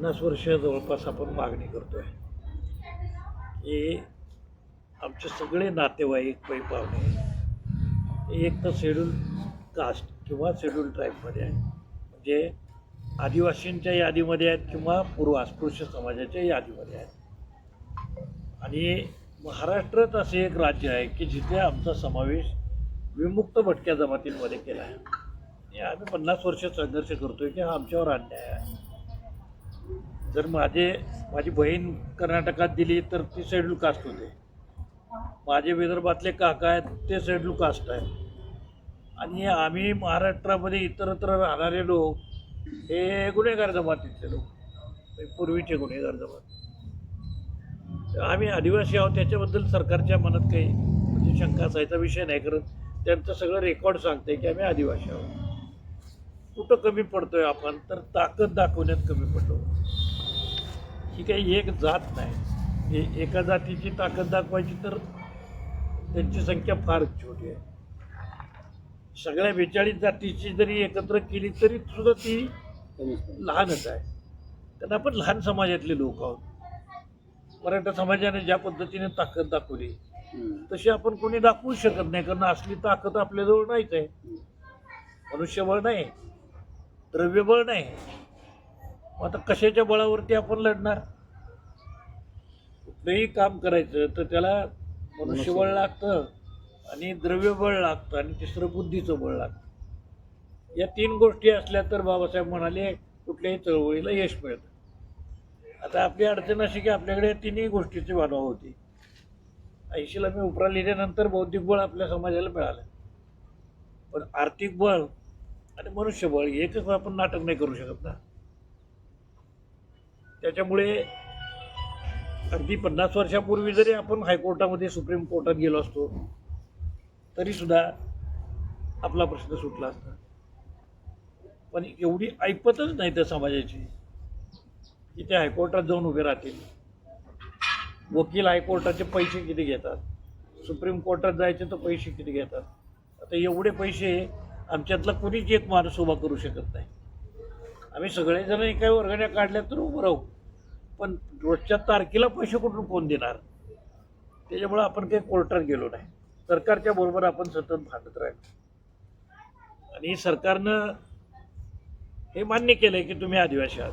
पन्नास वर्ष जवळपास आपण मागणी करतो आहे की आमचे सगळे नातेवाईक पै पाहुणे एक तर शेड्यूल कास्ट किंवा शेड्यूल ट्राईबमध्ये आहे. म्हणजे आदिवासींच्या यादीमध्ये आहेत किंवा पूर्व अस्पृश्य समाजाच्या यादीमध्ये आहेत. आणि महाराष्ट्रात असे एक राज्य आहे की जिथे आमचा समावेश विमुक्त भटक्या जमातींमध्ये केला आहे. आणि आम्ही पन्नास वर्ष संघर्ष करतोय की हा आमच्यावर अन्याय आहे. जर माझे माझी बहीण कर्नाटकात दिली तर ती शेड्यूल कास्ट होते. माझे विदर्भातले काका आहेत ते शेड्यूल कास्ट आहेत. आणि आम्ही महाराष्ट्रामध्ये इतरत्र राहणारे लोक हे गुन्हेगार जमातीतले लोक. पूर्वीचे गुन्हेगार जमात. आम्ही आदिवासी आहोत त्याच्याबद्दल सरकारच्या मनात काही म्हणजे शंका असायचा विषय नाही करत. त्यांचं सगळं रेकॉर्ड सांगते की आम्ही आदिवासी आहोत. कुठं कमी पडतोय आपण? तर ताकद दाखवण्यात कमी पडतो ही काही एक जात नाही. एका जातीची ताकद दाखवायची तर त्यांची संख्या फार छोटी आहे. सगळ्या बेचाळीस जातीची जरी एकत्र केली तरी सुद्धा ती लहानच आहे. कारण आपण लहान समाजातले लोक आहोत. मराठा समाजाने ज्या पद्धतीने ताकद दाखवली तशी आपण कोणी दाखवू शकत नाही. कारण असली ताकद आपल्याजवळ नाहीच आहे. मनुष्यबळ नाही द्रव्यबळ नाही. मग आता कशाच्या बळावरती आपण लढणार? कुठलंही काम करायचं तर त्याला मनुष्यबळ लागतं आणि द्रव्यबळ लागतं आणि तिसरं बुद्धीचं बळ लागतं. या तीन गोष्टी असल्या तर बाबासाहेब म्हणाले कुठल्याही चळवळीला यश मिळतं. आता आपली अडचण अशी की आपल्याकडे या तिन्ही गोष्टीची भावना होती. ऐंशीला मी उपरा लिहिल्यानंतर बौद्धिक बळ आपल्या समाजाला मिळालं. पण आर्थिक बळ आणि मनुष्यबळ एकच आपण नाटक नाही करू शकत ना. त्याच्यामुळे अगदी पन्नास वर्षापूर्वी जरी आपण हायकोर्टामध्ये सुप्रीम कोर्टात गेलो असतो तरी सुद्धा आपला प्रश्न सुटला असता. पण एवढी ऐपतच नाही त्या समाजाची की ते हायकोर्टात जाऊन उभे राहतील. वकील हायकोर्टाचे पैसे किती घेतात? सुप्रीम कोर्टात जायचे तर पैसे किती घेतात? आता एवढे पैसे आमच्यातला कुणीच एक माणूस उभा करू शकत नाही. आम्ही सगळेजण एका वर्गाने काढल्या तर उभं राहू. पण रोजच्या तारखेला पैसे कुठून कोण देणार? त्याच्यामुळे आपण काही कोर्टात गेलो नाही. सरकारच्या बरोबर आपण सतत भांडत राहिलो. आणि सरकारनं हे मान्य केलंय की तुम्ही आदिवासी आहात.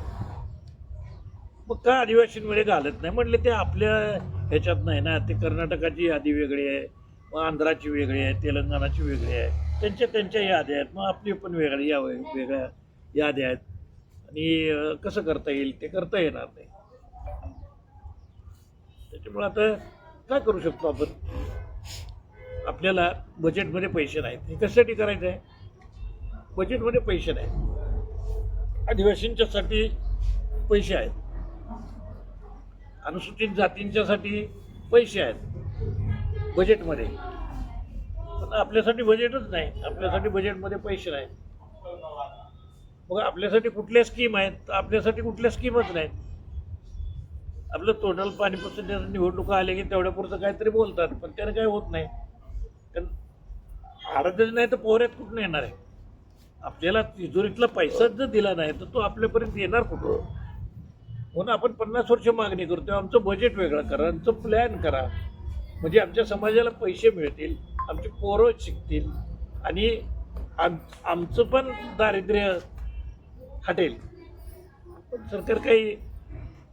मग का आदिवासींमध्ये घालत नाही? म्हणले ते आपल्या ह्याच्यात नाही ना. ते कर्नाटकाची यादी वेगळी आहे. मग आंध्राची वेगळी आहे. तेलंगणाची वेगळी आहे. त्यांच्या त्यांच्या याद्या आहेत. मग आपली पण वेगळ्या या वेगळ्या याद्या आहेत. आणि कसं करता येईल? ते करता येणार नाही. त्याच्यामुळे आता काय करू शकतो आपण? आपल्याला बजेटमध्ये पैसे नाहीत. हे कशासाठी करायचं आहे बजेटमध्ये पैसे नाहीत. आदिवासींच्यासाठी पैसे आहेत. अनुसूचित जातींच्यासाठी पैसे आहेत. बजेटमध्ये पण आपल्यासाठी बजेटच नाही. आपल्यासाठी बजेटमध्ये पैसे नाहीत. मग आपल्यासाठी कुठल्या स्कीम आहेत? तर आपल्यासाठी कुठल्या स्कीमच नाहीत? आपलं तोंडाला पाणी पुसून त्याचं निवडणुका आल्या की तेवढ्यापुरतं काहीतरी बोलतात पण त्यानं काही होत नाही. कारण आडतच नाही तर पोहऱ्यात कुठून येणार आहे? आपल्याला तिजोरीतला पैसाच जर दिला नाही तर तो आपल्यापर्यंत येणार कुठं? म्हणून आपण पन्नास वर्ष मागणी करतो आमचं बजेट वेगळं करा आमचं प्लॅन करा. म्हणजे आमच्या समाजाला पैसे मिळतील आमची पोरं शिकतील आणि आम आमचं पण दारिद्र्य हटेल. पण सरकार काही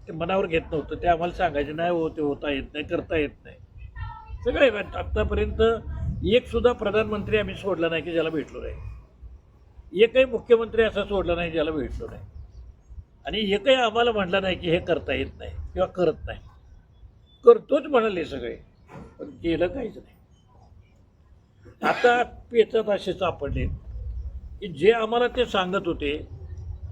ते मनावर घेत नव्हतं. ते आम्हाला सांगायचे नाही हो ते होता येत नाही करता येत नाही. सगळे आत्तापर्यंत एकसुद्धा प्रधानमंत्री आम्ही सोडला नाही की ज्याला भेटलो नाही. एकही मुख्यमंत्री असा सोडला नाही ज्याला भेटलो नाही. आणि एकही आम्हाला म्हटलं नाही की हे करता येत नाही किंवा करत नाही. करतोच म्हणाले सगळे पण केलं काहीच नाही. आता पेचात असे सापडले की जे आम्हाला ते सांगत होते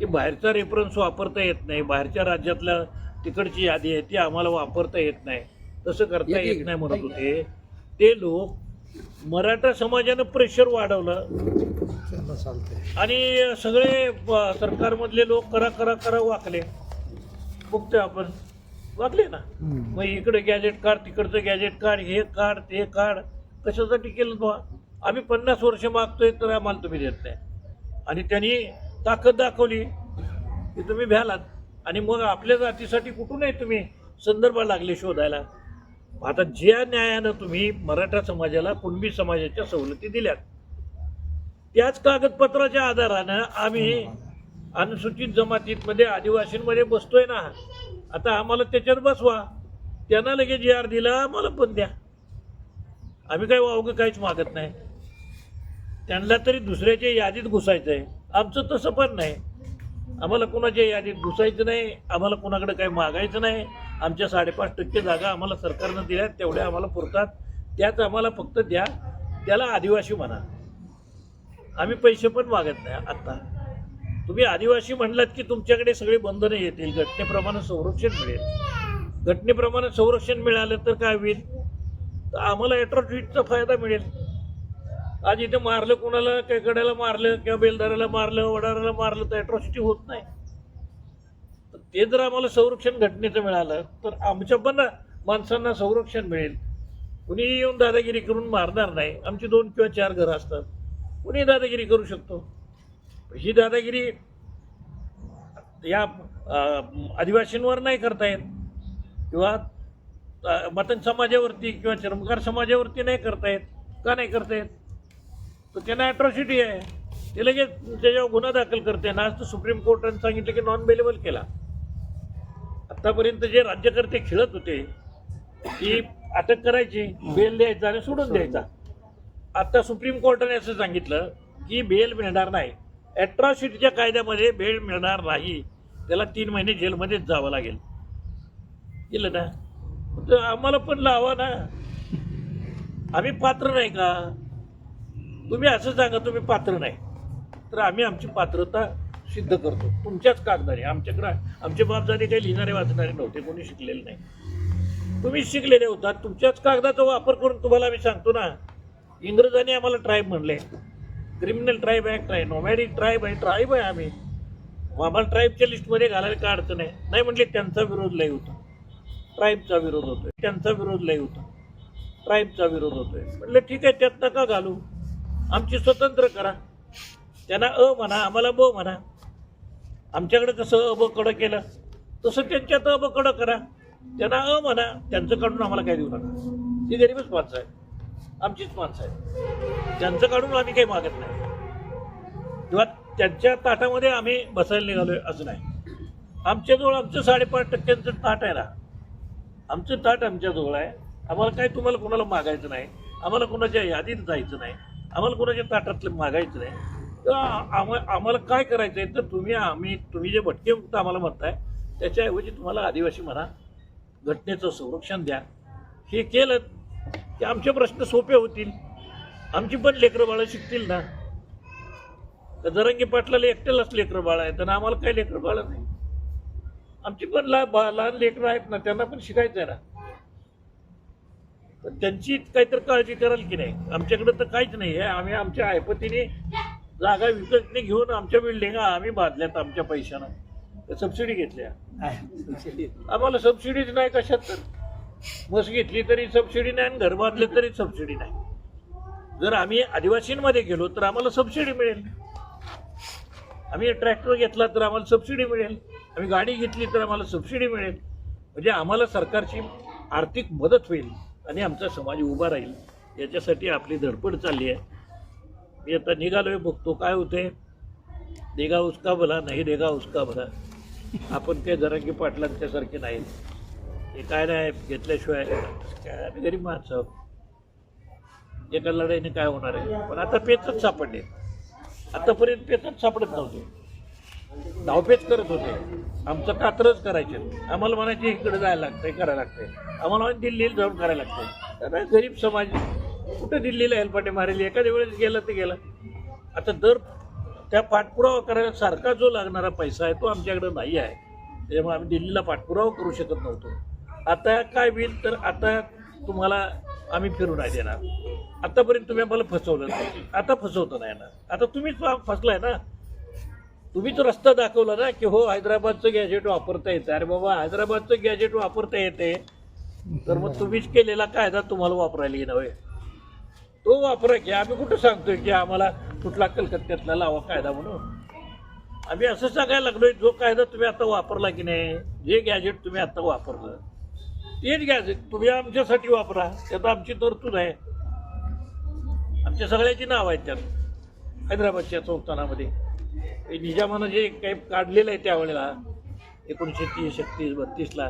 की बाहेरचा रेफरन्स वापरता येत नाही. बाहेरच्या राज्यातल्या तिकडची यादी आहे ती आम्हाला वापरता येत नाही. तसं करता येत नाही म्हणत होते. ते लोक मराठा समाजानं प्रेशर वाढवलं. आणि सगळे सरकारमधले लोक करा करा करा वाकले. बघतोय आपण वाकले ना. मग इकडे गॅजेट काढ तिकडचं गॅजेट काढ हे काढ ते काढ. कशासाठी केलं बा आम्ही पन्नास वर्ष मागतोय तर आम्हाला तुम्ही देत नाही. आणि त्यांनी ताकद दाखवली की तुम्ही भ्यालात. आणि मग आपल्या जातीसाठी कुठूनही तुम्ही संदर्भ लागले शोधायला. आता ज्या न्यायानं तुम्ही मराठा समाजाला कुणबी समाजाच्या सवलती दिल्यात त्याच कागदपत्राच्या आधारानं आम्ही अनुसूचित जमातीमध्ये आदिवासींमध्ये बसतोय ना. आता आम्हाला त्याच्यात बसवा. त्यांना लगेच जी आर दिला आम्हाला पण द्या. आम्ही काही वावगं काहीच मागत नाही. त्यांना तरी दुसऱ्याच्या यादीत घुसायचं आहे आमचं तसं पण नाही. आम्हाला कोणाच्या यादीत घुसायचं नाही आम्हाला कोणाकडे काही मागायचं नाही. आमच्या साडेपाच टक्के जागा आम्हाला सरकारनं दिल्या तेवढ्या आम्हाला पुरतात. त्याच आम्हाला फक्त द्या. त्याला आदिवासी म्हणा. आम्ही पैसे पण मागत नाही आत्ता तुम्ही आदिवासी म्हणलात की तुमच्याकडे सगळे बंधनं येतील घटनेप्रमाणे संरक्षण मिळेल. घटनेप्रमाणे संरक्षण मिळालं तर काय होईल? तर आम्हाला अॅट्रॉसिटीचा फायदा मिळेल. आज इथे मारलं कोणाला केकड्याला मारलं किंवा बेलदाराला मारलं वडाराला मारलं तर अॅट्रॉसिटी होत नाही. तर ते जर आम्हाला संरक्षण घटनेचं मिळालं तर आमच्या पण माणसांना संरक्षण मिळेल. कुणी येऊन दादागिरी करून मारणार नाही. आमची दोन किंवा चार घरं असतात. कुणी दादागिरी करू शकतो? ही दादागिरी या आदिवासींवर नाही करता येत. किंवा मतन समाजावरती किंवा चर्मकार समाजावरती नाही करता येत. का नाही करता येत? तर त्यांना अॅट्रॉसिटी आहे. ते लगेच त्याच्यावर गुन्हा दाखल करते. ना आज तर सुप्रीम कोर्टाने सांगितलं की नॉन बेलेबल केला. आतापर्यंत जे राज्यकर्ते खेळत होते की अटक करायची बेल द्यायचा आणि सोडून द्यायचा. आता सुप्रीम कोर्टाने असं सांगितलं की बेल मिळणार नाही. अॅट्रॉसिटीच्या कायद्यामध्ये बेल मिळणार नाही. त्याला तीन महिने जेलमध्येच जावं लागेल. केलं ना? तर आम्हाला पण लावा ना. आम्ही पात्र नाही का? तुम्ही असं सांगा तुम्ही पात्र नाही. तर आम्ही आमची पात्रता सिद्ध करतो. तुमच्याच कागदाने आमच्याकडे आमचे बापजाने काही लिहिणारे वाचणारे नव्हते कोणी शिकलेले नाही. तुम्ही शिकलेले होतात तुमच्याच कागदाचा वापर करून तुम्हाला आम्ही सांगतो ना इंग्रजांनी आम्हाला ट्राईब म्हणले. क्रिमिनल ट्राईब ॲक्ट आहे नोमॅडिक ट्राईब आहे ट्राईब आहे आम्ही. मग आम्हाला ट्राईबच्या लिस्टमध्ये घालायला काय अडचण आहे? नाही म्हटले त्यांचा विरोध लय होता. ट्राईबचा विरोध होतोय. त्यांचा विरोध लय होता. ट्राईबचा विरोध होतोय. म्हटलं ठीक आहे त्यात नका घालू. आमची स्वतंत्र करा. त्यांना अ म्हणा आम्हाला ब म्हणा. आमच्याकडे कसं अ ब कडं केलं तसं त्यांच्यात अ ब कडं करा. त्यांना अ म्हणा त्यांचं काढून आम्हाला काय देऊ नका. ती गरीबच माणसं आहेत. आमचीच माणसं आहेत. त्यांचं काढून आम्ही काही मागत नाही. किंवा त्यांच्या ताटामध्ये आम्ही बसायला निघालोय असं नाही. आमच्याजवळ आमचं साडेपाच टक्क्यांचं ताट आहे ना. आमचं ताट आमच्याजवळ आहे. आम्हाला काय तुम्हाला कोणाला मागायचं नाही. आम्हाला कोणाच्या यादीत जायचं नाही. आम्हाला कोणाच्या ताटातलं मागायचं नाही. तर आम्हा आम्हाला काय करायचं आहे तर तुम्ही आम्ही तुम्ही जे भटके मुक्त आम्हाला म्हणताय त्याच्याऐवजी तुम्हाला आदिवासी म्हणा घटनेचं संरक्षण द्या. हे केलं की आमचे प्रश्न सोपे होतील. आमची पण लेकरं बाळं शिकतील ना. तर जरंगी पाटलाला एकट्यालाच लेकरं बाळ आहे तर आम्हाला काही लेकरं बाळं नाही. आमची पण लहान बा लहान लेकरं आहेत ना त्यांना पण शिकायचं आहे ना. पण त्यांची काहीतरी काळजी कराल की नाही? आमच्याकडे तर काहीच नाही आहे. आम्ही आमच्या ऐपतीने जागा विकतने घेऊन आमच्या बिल्डिंगा आम्ही बांधल्यात आमच्या पैशानं. सबसिडी घेतल्या. आम्हाला सबसिडीच नाही कशात तर. बस घेतली तरी सबसिडी नाही आणि घर बांधले तरी सबसिडी नाही. जर आम्ही आदिवासींमध्ये गेलो तर आम्हाला सबसिडी मिळेल. आम्ही ट्रॅक्टर घेतला तर आम्हाला सबसिडी मिळेल. आम्ही गाडी घेतली तर आम्हाला सबसिडी मिळेल. म्हणजे आम्हाला सरकारची आर्थिक मदत होईल. आणि आमचा समाज उभा राहील याच्यासाठी आपली धडपड चालली आहे. मी आता निघालोय बघतो काय होते देगा उसका भला नाही देगा उसका भला. आपण काही जरांगी पाटलांच्यासारखे नाही. हे काय नाही घेतल्याशिवाय काय आम्ही गरीब माणसं एका लढाईने काय होणार आहे? पण आता पेचच सापडले. आतापर्यंत पेचच सापडत नव्हते. धावपेच करत होते. आमचं कात्रच करायचे. आम्हाला म्हणायचे इकडे जायला लागतंय करायला लागतंय. आम्हाला म्हणायचे दिल्लीला जाऊन करायला लागतंय. आता गरीब समाज कुठं दिल्लीला हेलपाटे मारेल? एखाद्या वेळेस गेलं ते गेलं. आता दर त्या पाठपुरावा करायला सारखा जो लागणारा पैसा आहे तो आमच्याकडे नाही आहे. त्याच्यामुळे आम्ही दिल्लीला पाठपुरावा करू शकत नव्हतो. आता काय होईल तर आता तुम्हाला आम्ही फिरू नाही देणार. आतापर्यंत तुम्ही आम्हाला फसवलं नाही. आता फसवतं नाही ना आता तुम्हीच फसलाय ना. तुम्हीच रस्ता दाखवला ना की हो हैदराबादचं गॅजेट वापरता येतं अरे बाबा हैदराबादचं गॅजेट वापरता येते तर मग तुम्हीच केलेला कायदा तुम्हाला वापरायला येणार तो वापरा की आम्ही कुठं सांगतोय की आम्हाला कुठला कलकत्त्यातला लावा कायदा म्हणून? आम्ही असं सांगायला लागलोय जो कायदा तुम्ही आता वापरला की नाही जे गॅजेट तुम्ही आता वापरलं तेच गॅजेट तुम्ही आमच्यासाठी वापरा. त्यात आमची तरतूद आहे. आमच्या सगळ्याची नाव आहेत त्यात हैदराबादच्या संस्थानामध्ये. निजामानं जे काही काढलेलं आहे त्यावेळेला एकोणीसशे तीस एकतीस बत्तीसला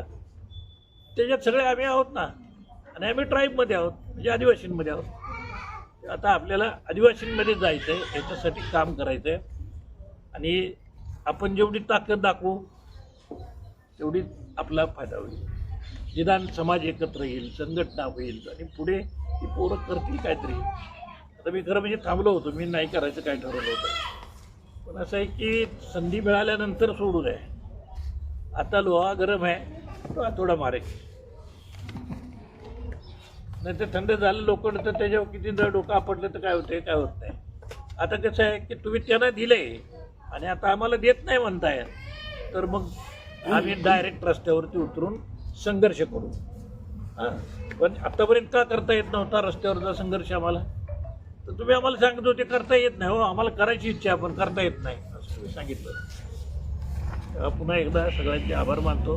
त्याच्यात सगळे आम्ही आहोत ना. आणि आम्ही ट्राईबमध्ये आहोत म्हणजे आदिवासींमध्ये आहोत. आता आपल्याला आदिवासींमध्ये जायचं आहे याच्यासाठी काम करायचं आहे आणि आपण जेवढी ताकद दाखवू तेवढी आपला फायदा होईल. निदान समाज एकत्र येईल संघटना होईल आणि पुढे ती पोरं करतील काहीतरी. आता मी खरं म्हणजे थांबलो होतो मी नाही करायचं काय ठरवलं होतं. पण असं आहे की संधी मिळाल्यानंतर सोडू नये. आता लोहा गरम आहे तो थोडा मारे नाही तर थंड झालं लोकं तर त्याच्यावर किती जर डोकं आपटलं तर काय होते काय होत नाही. आता कसं आहे की तुम्ही त्यांना दिले आणि आता आम्हाला देत नाही म्हणताय तर मग आम्ही डायरेक्ट रस्त्यावरती उतरून संघर्ष करू. हां. पण आत्तापर्यंत का करता येत नव्हता रस्त्यावरचा संघर्ष आम्हाला? तर तुम्ही आम्हाला सांगत होते करता येत नाही. हो आम्हाला करायची इच्छा आहे, पण करता येत नाही असं तुम्ही सांगितलं. पुन्हा एकदा सगळ्यांचे आभार मानतो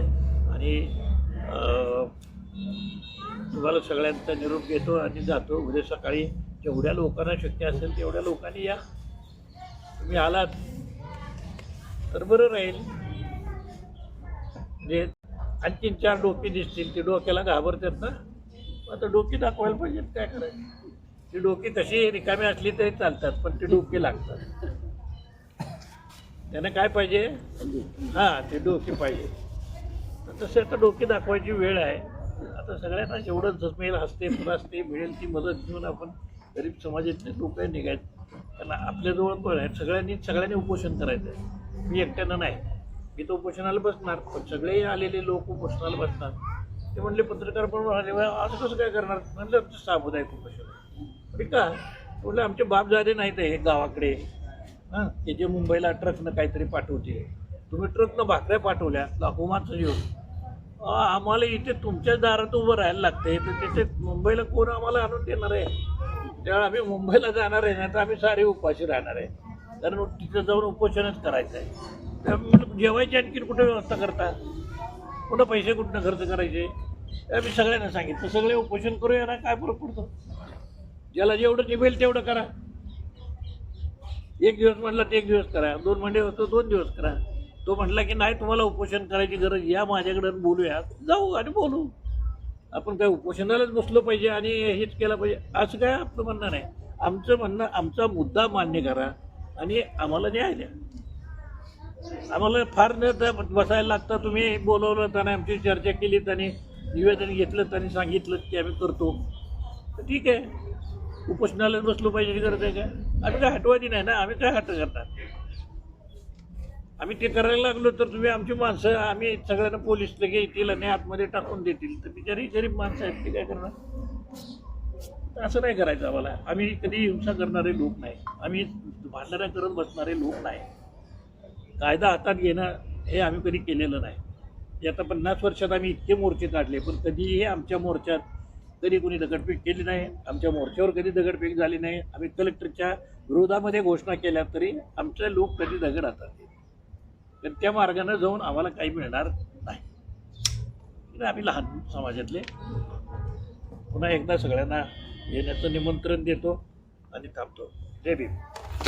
आणि तुम्हाला सगळ्यांचा निरोप घेतो आणि जातो. उद्या सकाळी जेवढ्या लोकांना शक्य असेल तेवढ्या लोकांनी या. तुम्ही आलात तर बरं राहील. म्हणजे आणखीन चार डोके दिसतील ते डोक्याला घाबरतात ना. आता डोकी दाखवायला पाहिजेत काय करायचं? ती डोकी तशी रिकामी असली तरी चालतात पण ती डोकी लागतात. त्यानं काय पाहिजे? हां ते डोकी पाहिजे. तर तसे आता डोकी दाखवायची वेळ आहे. आता सगळ्यांना जेवढं जमेल हसते फुलासते मिळेल ती मदत घेऊन आपण गरीब समाजातले लोक निघायचे त्यांना आपल्याजवळ पण आहेत. सगळ्यांनी सगळ्यांनी उपोषण करायचं आहे. मी एकट्यानं नाही. मी तर उपोषणाला बसणार पण सगळे आलेले लोक उपोषणाला बसणार. ते म्हणले पत्रकार पण म्हणाले "वा, असं कसं काय करणार? म्हणलं आमचं सामुदायिक उपोषण ठीक का म्हटलं आमचे बाप झाले नाहीत हे गावाकडे. हां ते जे मुंबईला ट्रकनं काहीतरी पाठवते. तुम्ही ट्रकनं भाकऱ्या पाठवल्या लाखो माणसं येऊन. आम्हाला इथे तुमच्या दारात उभं राहायला लागते तर तिथे मुंबईला कोण आम्हाला आणून देणार आहे? त्यावेळी आम्ही मुंबईला जाणार आहे नाही तर आम्ही सारे उपाशी राहणार आहे. कारण तिथं जाऊन उपोषणच करायचं आहे त्यामुळे जेवायची आणखी कुठे व्यवस्था करता? कुठं पैसे कुठनं खर्च करायचे? आम्ही सगळ्यांना सांगितलं सगळे उपोषण करूया ना काय फरक पडतो? ज्याला जेवढं निभेल तेवढं करा. एक दिवस म्हटलं तर एक दिवस करा. दोन मंडे होतो दोन दिवस करा. तो म्हटला की नाही तुम्हाला उपोषण करायची गरज या माझ्याकडे बोलूया जाऊ आणि बोलू. आपण काय उपोषणालाच बसलो पाहिजे आणि हेच केलं पाहिजे. असं काय आपलं म्हणणं नाही. आमचं म्हणणं आमचा मुद्दा मान्य करा आणि आम्हाला न्याय द्या. आम्हाला फार न बसायला लागतं तुम्ही बोलवलं त्याने आमची चर्चा केली त्यांनी निवेदन घेतलं त्यांनी सांगितलं की आम्ही करतो. तर ठीक आहे. उपोषणाला बसलो पाहिजे गरज आहे का? आम्ही काय हटवादी नाही ना? आम्ही काय हट करणार? आम्ही ते करायला लागलो तर तुम्ही आमची माणसं आम्ही सगळ्यांना पोलीस लगे येतील आणि आतमध्ये टाकून देतील. तर बिचारी गरीब माणसं आहेत ते काय करणार? तर असं नाही करायचं आम्हाला. आम्ही कधी हिंसा करणारे लोक नाही. आम्ही भांडणं करत बसणारे लोक नाही. कायदा हातात घेणं हे आम्ही कधी केलेलं नाही. आता पन्नास वर्षात आम्ही इतके मोर्चे काढले पण कधीही आमच्या मोर्चात कधी कोणी दगडफेक केली नाही आमच्या मोर्चावर कधी दगडफेक झाली नाही आम्ही कलेक्टरच्या विरोधामध्ये घोषणा केल्या तरी आमचे लोक कधी दगड हातात तर त्या मार्गानं जाऊन आम्हाला काही मिळणार नाही. आम्ही लहान समाजातले. पुन्हा एकदा सगळ्यांना येण्याचं निमंत्रण देतो आणि थांबतो. जय भीम.